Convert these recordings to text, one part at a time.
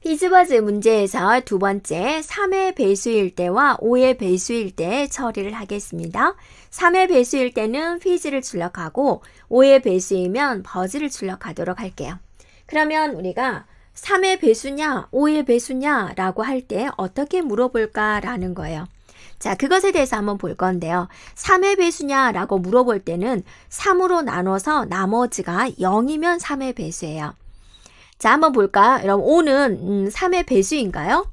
피즈버즈 문제에서 두 번째 3의 배수일 때와 5의 배수일 때 처리를 하겠습니다. 3의 배수일 때는 피즈를 출력하고 5의 배수이면 버즈를 출력하도록 할게요. 그러면 우리가 3의 배수냐, 5의 배수냐 라고 할 때 어떻게 물어볼까라는 거예요. 자, 그것에 대해서 한번 볼 건데요. 3의 배수냐 라고 물어볼 때는 3으로 나눠서 나머지가 0이면 3의 배수예요. 자, 한번 볼까요? 여러분, 5는 음, 3의 배수인가요?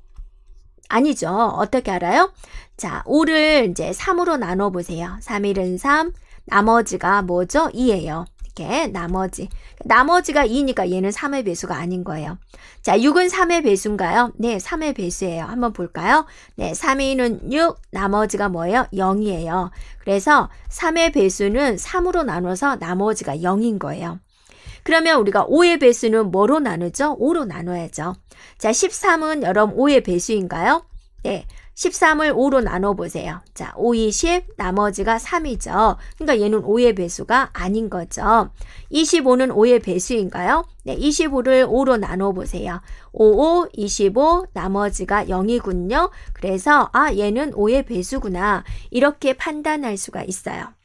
아니죠. 어떻게 알아요? 자, 5를 이제 3으로 나눠 보세요. 3, 1은 3, 나머지가 뭐죠? 2예요. 이렇게 나머지. 나머지가 2니까 얘는 3의 배수가 아닌 거예요. 자, 6은 3의 배수인가요? 네, 3의 배수예요. 한번 볼까요? 네, 3, 2는 6, 나머지가 뭐예요? 0이에요. 그래서 3의 배수는 3으로 나눠서 나머지가 0인 거예요. 그러면 우리가 5의 배수는 뭐로 나누죠? 5로 나눠야죠. 자, 13은 여러분 5의 배수인가요? 네. 13을 5로 나눠보세요. 자, 5, 20, 나머지가 3이죠. 그러니까 얘는 5의 배수가 아닌 거죠. 25는 5의 배수인가요? 네, 25를 5로 나눠보세요. 5, 5, 25, 나머지가 0이군요. 그래서, 아, 얘는 5의 배수구나. 이렇게 판단할 수가 있어요.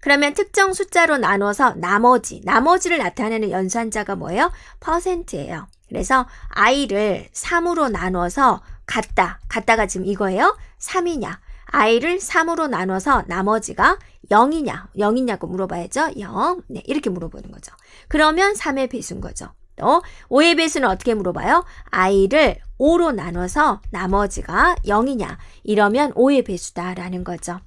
그러면 특정 숫자로 나눠서 나머지, 나머지를 나타내는 연산자가 뭐예요? 퍼센트예요. 그래서 i를 3으로 나눠서 같다. 같다가 지금 이거예요. 3이냐. i를 3으로 나눠서 나머지가 0이냐. 0이냐고 물어봐야죠. 0. 네, 이렇게 물어보는 거죠. 그러면 3의 배수인 거죠. 또 5의 배수는 어떻게 물어봐요? i를 5로 나눠서 나머지가 0이냐. 이러면 5의 배수다라는 거죠.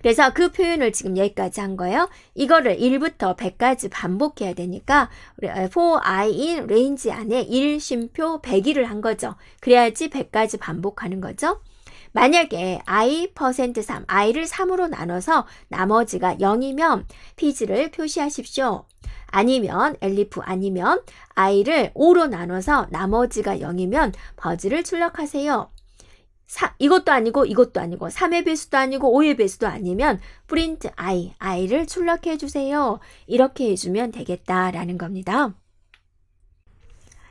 그래서 그 표현을 지금 여기까지 한 거예요. 이거를 1부터 100까지 반복해야 되니까 for i in range 안에 1심표 100일을 한 거죠. 그래야지 100까지 반복하는 거죠. 만약에 i 퍼센트 3, i를 3으로 나눠서 나머지가 0이면 피즈를 표시하십시오. 아니면 엘리프 아니면 i를 5로 나눠서 나머지가 0이면 버즈를 출력하세요. 사, 이것도 아니고 이것도 아니고 3의 배수도 아니고 5의 배수도 아니면 프린트 i, i를 출력해 주세요. 이렇게 해주면 되겠다라는 겁니다.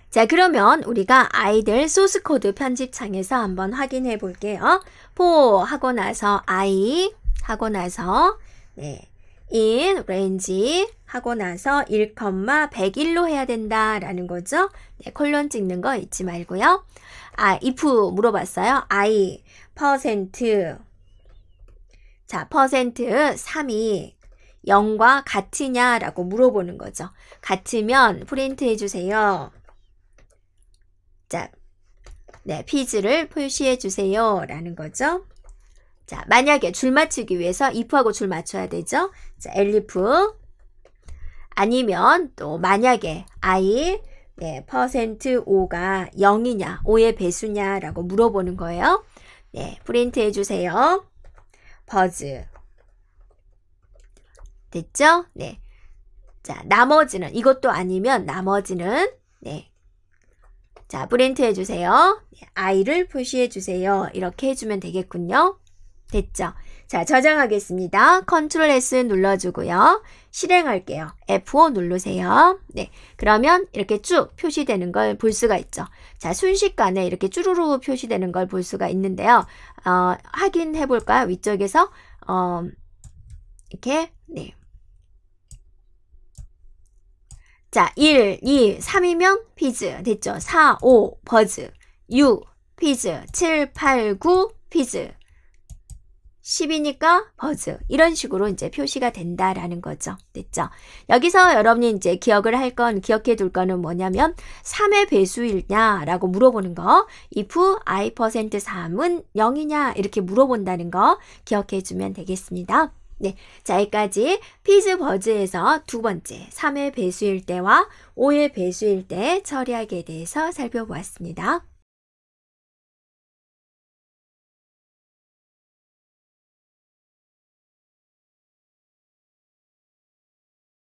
자, 그러면 우리가 아이들 소스 코드 편집창에서 한번 확인해 볼게요. 포 하고 나서 i 하고 나서 네. In range 하고 나서 1, 101로 해야 된다라는 거죠. 네, 콜론 찍는 거 잊지 말고요. 아, if 물어봤어요. i 퍼센트 자, 퍼센트 3이 0과 같으냐라고 물어보는 거죠. 같으면 프린트 해 주세요. 자, 네, 피즈를 표시해 주세요. 라는 거죠. 자, 만약에 줄 맞추기 위해서 if하고 줄 맞춰야 되죠. 자, elif 아니면 또 만약에 i 네, 퍼센트 5가 0이냐, 5의 배수냐라고 물어보는 거예요. 네, 프린트 해 주세요. 버즈. 됐죠? 네. 자, 나머지는, 이것도 아니면 나머지는, 네. 자, 프린트 해주세요. 네, i를 표시해주세요. 이렇게 해주면 되겠군요. 됐죠? 자, 저장하겠습니다. 컨트롤 S 눌러주고요. 실행할게요. F5 누르세요. 네. 그러면 이렇게 쭉 표시되는 걸 볼 수가 있죠. 자, 순식간에 이렇게 쭈루루 표시되는 걸 볼 수가 있는데요. 어, 확인해 볼까요? 위쪽에서, 어, 이렇게, 네. 자, 1, 2, 3이면 피즈. 됐죠? 4, 5, 버즈. 6, 피즈. 7, 8, 9, 피즈. 10이니까 버즈. 이런 식으로 이제 표시가 된다라는 거죠. 됐죠? 여기서 여러분이 이제 기억을 할 건, 기억해 둘 거는 뭐냐면, 3의 배수일냐라고 물어보는 거, if i 퍼센트 3은 0이냐, 이렇게 물어본다는 거 기억해 주면 되겠습니다. 네. 자, 여기까지 피즈 버즈에서 두 번째, 3의 배수일 때와 5의 배수일 때 처리하기에 대해서 살펴보았습니다.